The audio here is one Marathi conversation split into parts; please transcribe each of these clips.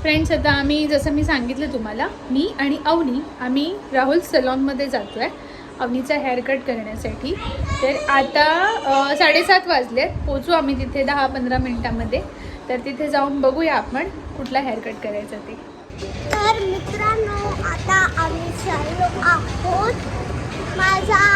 फ्रेंड्स आता आम्ही जसं मी सांगितलं तुम्हाला मी आणि अवनी आम्ही राहुल सलॉनमध्ये जातो आहे अवनीचा हेअरकट करण्यासाठी. तर आता साडेसात वाजलेत. पोचू आम्ही तिथे दहा पंधरा मिनटामध्ये. तर तिथे जाऊन बघूया आपण कुठला हेअरकट करायचा ते. तर मित्रांनो आता आम्ही चाललो आहोत. माझा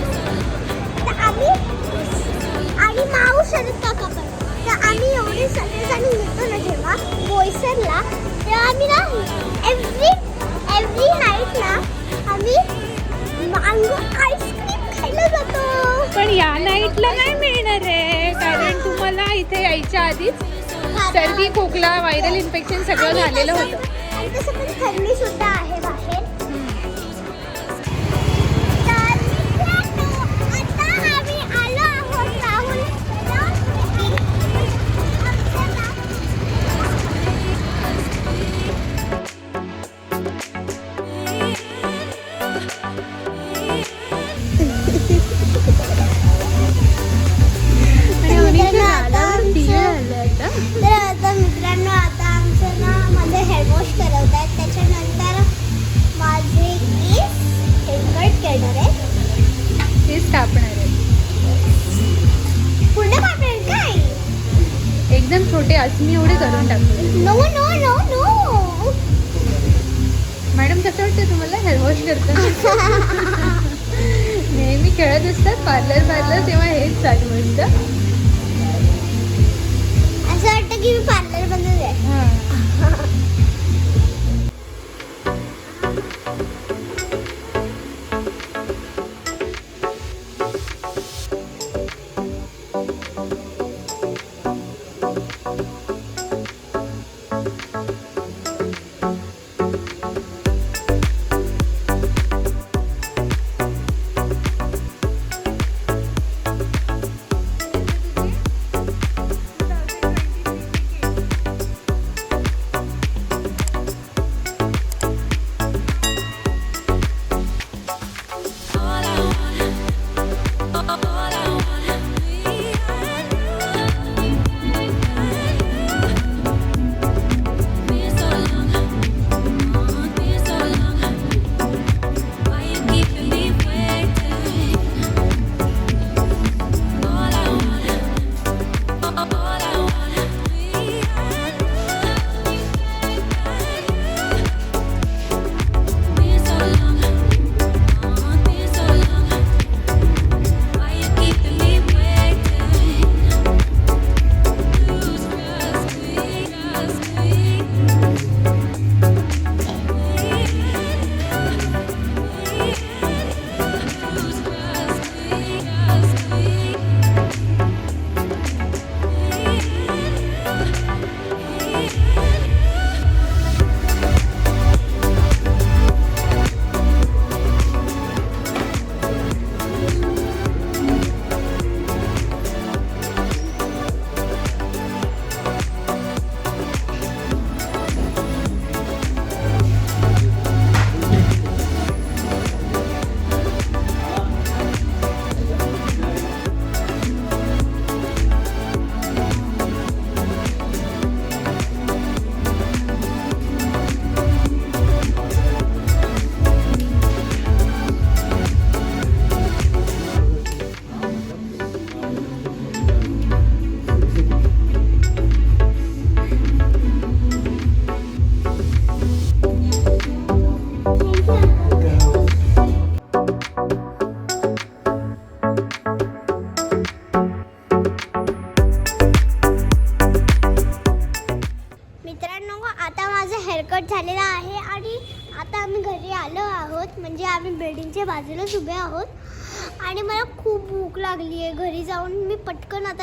एव्हरी एव्हरी नाईट ना आम्ही मँगो आईस्क्रीम खायला जातो. पण या नाईटला नाही मिळणार आहे कारण तुम्हाला इथे यायच्या आधीच सर्दी खोकला व्हायरल इन्फेक्शन सगळं झालेलं होतं. आणि तसं पण थंडी सुद्धा छोटे अस्मी एवढे करून टाकले no no no no madam कसं वाटतं तुम्हाला? हेअर वॉश करताना नेहमी खेळत असतात पार्लर पार्लर तेव्हा हेच चालू असतं. असं वाटतं की मी पार्लर बंद आहे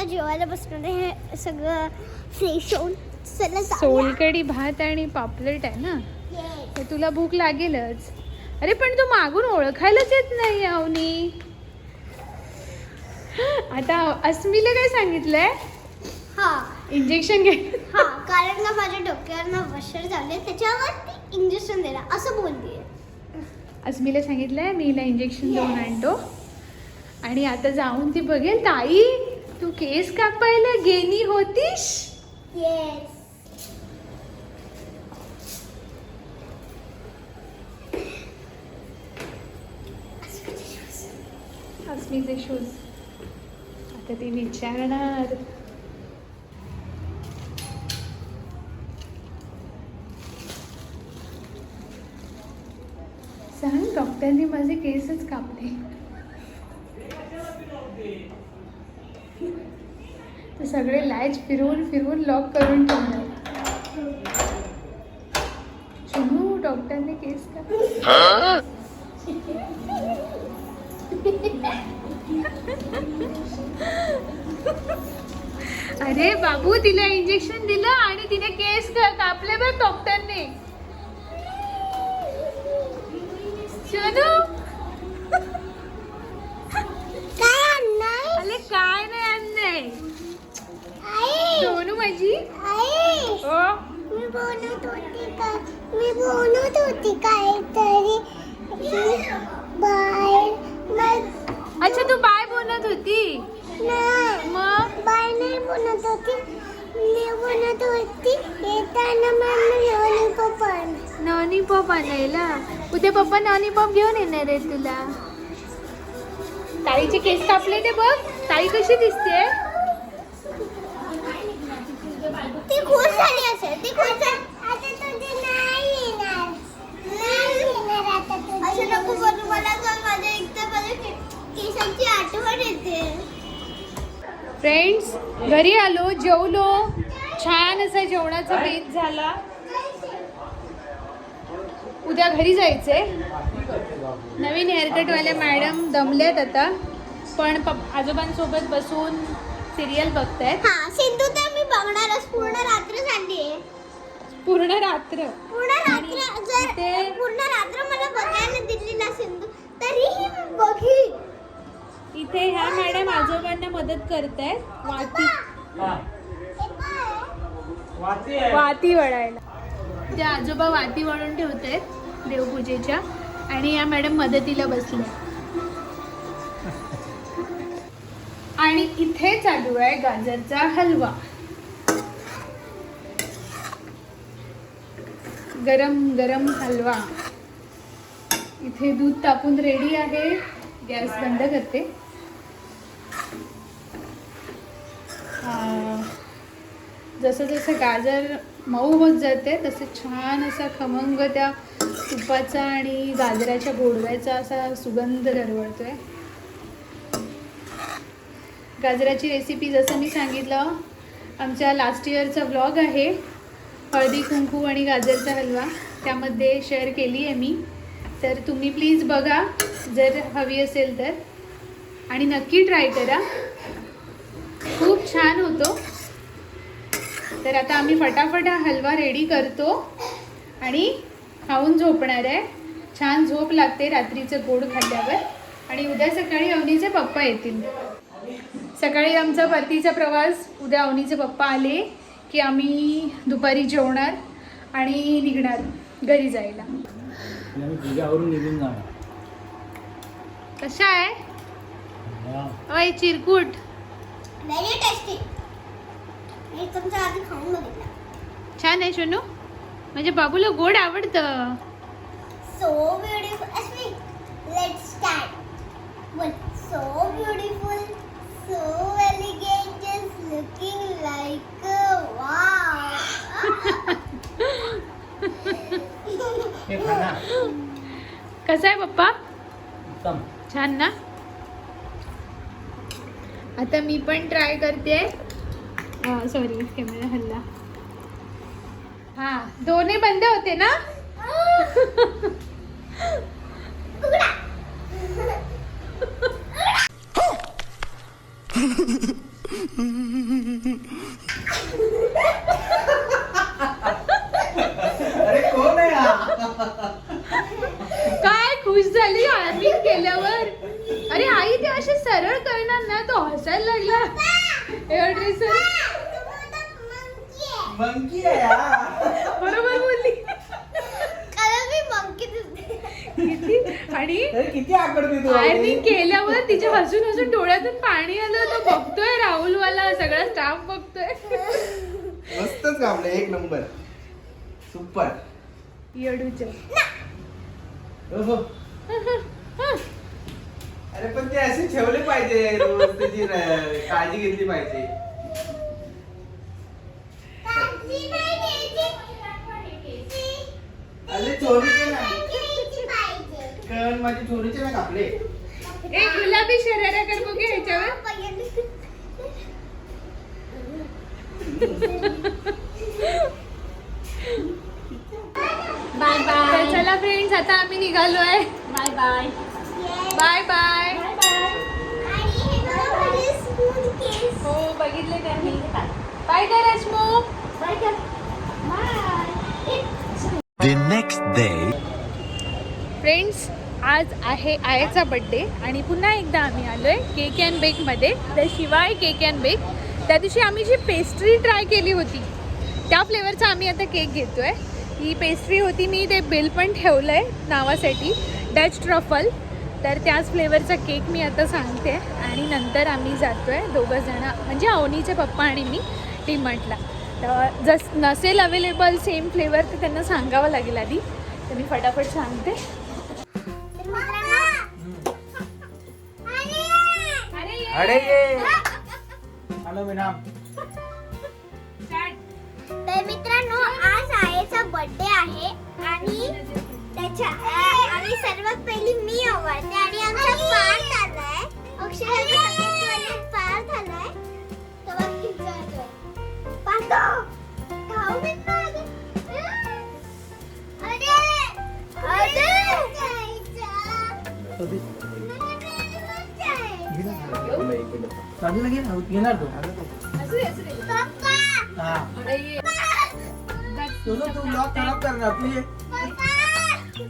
जेवायला बसणार हे सगळं फ्रेश होऊन चला जाऊया. सोलकडी भात आणि पापलेट आहे ना? Yes. तर तुला भूक लागेलच. अरे पण तू मागून ओळखायलाच येत नाही अवनी. आता अस्मीला काय सांगितलंय? हा. इंजेक्शन घे. हा कारण ना माझ्या डोक्यावर ना वशर झाले त्याच्यावर इंजेक्शन देणार असं बोलली अस्मीला सांगितलंय मी हिला इंजेक्शन देऊन आणतो. आणि आता जाऊन ती बघेल ताई तू केस कापायला गेली होतीस? येस अस्मीचे शूज आता ती विचारणार. सांग डॉक्टरने माझे केसच कापले. सगळे लॅच फिरवून फिरवून लॉक करून ठेवणार चुनू डॉक्टरने केस का? अरे बाबू तिला इंजेक्शन दिलं आणि तिने केस का- कापले बघ डॉक्टरने शोनू माझी? ओ मी बनवत होती का? मी बनवत होती काहीतरी बाय मग अच्छा तू बाय बोलत होती? नाही मग? बाय नाही बनत होती. मी बनत होती येताना मग लॉलीपॉप आण नॉनी पॉप आणायला उद्या पप्पा नॉनी पॉप घेऊन येणार आहे तुला. ताईचे केस कापले ते बघ. ताई कशी दिसते ती खुश झाली असेल ती खुश झाली आता तुझी नाही येणार. नाही येणार आता तुझी. असं नको बोलू मला तर माझ्या एकदा माझ्या केसांची आठवण येते. फ्रेंड्स घरी आलो जेवलो. छान असा जेवणाचा बेत झाला. उद्या घरी जायचंय. नवीन हेअरकटवाल्या मॅडम दमल्यात आता. पण पप आजोबांसोबत बसून सिरियल बघतायत. हा सिंधू तर बघणारच. पूर्ण रात्र झाली पूर्ण रात्र. पूर्ण रात्र जर ते- पूर्ण रात्र मला बघायला दिली ना सिंधू तरीही मी इथे ह्या मॅडम आजोबांना मदत करतायत. वाती वाती वळायला. ते आजोबा वाती वळून ठेवतायत देवपूजेच्या. आणि या मॅडम मदतीला बसल्या. आणि इथे चालू आहे गाजरचा हलवा. गरम गरम हलवा. इथे दूध तापून रेडी आहे. गॅस बंद करते. जसं जसं गाजर मऊ होत जाते तसं छान असा खमंग त्या तुपाचा आणि गाजराच्या गोडव्याचा असा सुगंध दरवळतो आहे गाजराची रेसिपी जसं मी सांगितलं आमच्या लास्ट इयरचा ब्लॉग आहे. हळदी कुंकू आणि गाजरचा हलवा त्यामध्ये शेअर केली आहे मी. तर तुम्ही प्लीज बघा जर हवी असेल तर. आणि नक्की ट्राय करा. खूप छान होतो. तर आता आम्ही फटाफट हा हलवा रेडी करतो आणि खाऊन झोपणार आहे. छान झोप लागते रात्रीचं गोड खाल्ल्यावर. आणि उद्या सकाळी अवनीचे पप्पा येतील. सकाळी आमचा परतीचा प्रवास उद्या अवनीचे पप्पा आले. की आम्ही दुपारी जेवणार आणि निघणार घरी जायला. कशा आहे. अय चिरकुट. व्हेरी टेस्टी मी तुमच्या आधी खाऊन बघितला. छान आहे शोनू. म्हणजे बाबूला गोड आवडतं. सो ब्युटिफुल काय करते. सॉरी कॅमेरा हल्ला. हा दोन्ही बंद होते ना? हेअर ड्रेसर मंकी आहे हा. बरोबर बोलली. किती? आणि अरे किती आकडते तू आर्मिंग केल्यावर तिच्या हसून हसून डोळ्यातून पाणी आलं तो बघतोय राहुलवाला सगळा स्टाफ बघतोय. मस्तच कापलं एक नंबर. सुपर येडूच्या ओहो. अरे पण ते असे ठेवले पाहिजे रोज त्याची र- काळजी घेतली पाहिजे. अरे चोरीचे ना. कण माझे चोरीचे ना कापले. एक गुलाबी शरारा कर बघे ह्याच्यावर. बाय तर चला फ्रेंड्स आता आम्ही निघालोय. Bye bye bye bye. Hey. हो बघितले त्यांनी. Bye रश्मो. Bye. The next day. Friends आज आहे आयाचा बड्डे आणि पुन्हा एकदा आम्ही आलो आहे केक अँड बेकमध्ये तर शिवाय केक अँड बेक त्या दिवशी आम्ही जी पेस्ट्री ट्राय केली होती त्या फ्लेवरचा आम्ही आता केक घेतो आहे ही पेस्ट्री होती मी ते बिल पण ठेवलं आहे नावासाठी. डच ट्रफल तर त्याच फ्लेवरचा केक मी आता सांगते आणि नंतर आम्ही जातो आहे दोघंजणं म्हणजे अवनीचे पप्पा आणि मी टी म्हटला तर जस नसेल अवेलेबल सेम फ्लेवर तर त्यांना सांगावं लागेल आधी. तर मी फटाफट सांगते. तर मित्रांनो, आणि- अरे ये! हॅलो मॅडम तर मित्रांनो आज आईचा बर्थडे आहे आणि त्याच्या आ- आणि सर्वात पहिली मी आवडते आणि आमचा पार झालाय अक्षराचा सगळ्यात पार झालाय तेव्हा किती जातोय पाठव खाऊ दे ना अरे! अरे! बाजूला घे ना घेणार तो पप्पा हा। तो ना तू ब्लॉग खराब करणार तू ये तू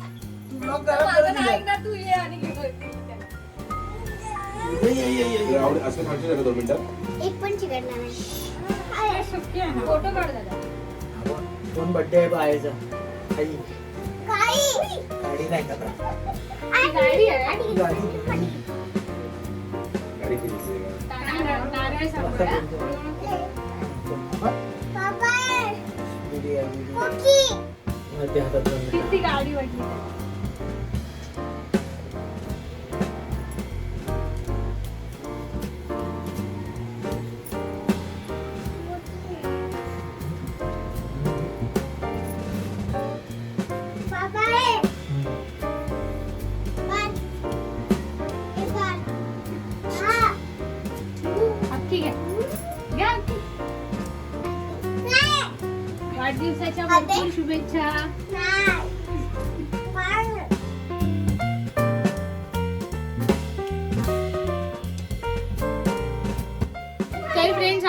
ये ये ये ये ये. असं खायचं का दोन मिनिटं? एक पण चिकटला नाही. फोटो काढ दादा. कोण बर्थडे आहे बायचा आई. काही गाडी नाही का गाडी आहे. गाडी. गाडी फिरायची नारळ सांभाळा. मध्ये हातात वाटली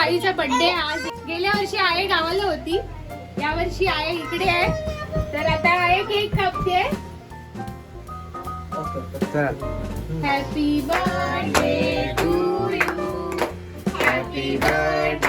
आईचा बर्थडे आज. गेल्या वर्षी आई गावाला होती. या वर्षी आई इकडे आहे. तर आता आई केक कापते. Happy birthday to you happy birthday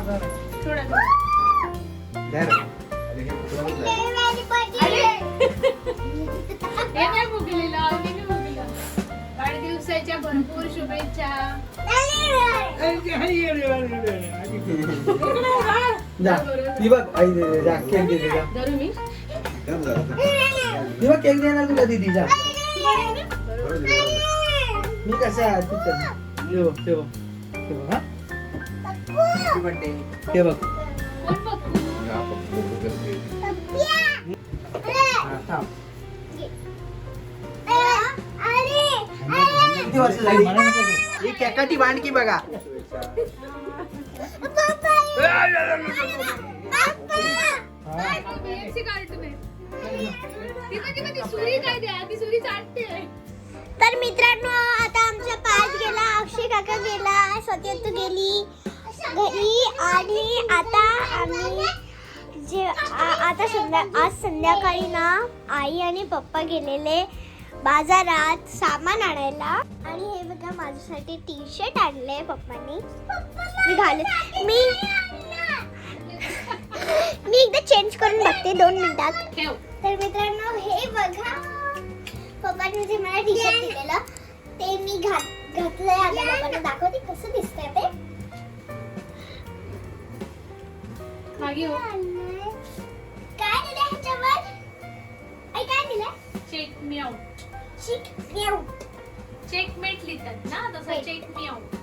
दिवाळीच्या भरपूर शुभेच्छा. जा. ती बघ आई दे दे, जा. केक दे दे जा. धरू मी. ती बघ केक देणार तुला दीदी. जा. मी कसं आहे? तू चल. ते बघ ते बघ ते बघ. हा ते बघ किती वर्ष झाली? ही केकाची भांडकी बघा. ती ती तर मित्रांनो आता आमचा पाच गेला अक्षय काका गेला सत्यतू गेली. घरी आणि आता आम्ही जे आता संध्या आज संध्याकाळी ना आई आणि पप्पा गेलेले बाजारात सामान आणायला. आणि हे बघा माझ्यासाठी टी शर्ट आणले पप्पानी. मी घाल मी मी एकदा चेंज करून बघते दोन मिनिटात. तर मित्रांनो हे बघा. पप्पाने जे मला टी शर्ट दिलेलं ते मी घात हो काय दिलं ह्याच्यावर आई काय दिलं चेक मी आउट शिट म्याऊ चेकमेट लिहितात ना तसं चेक मी आउट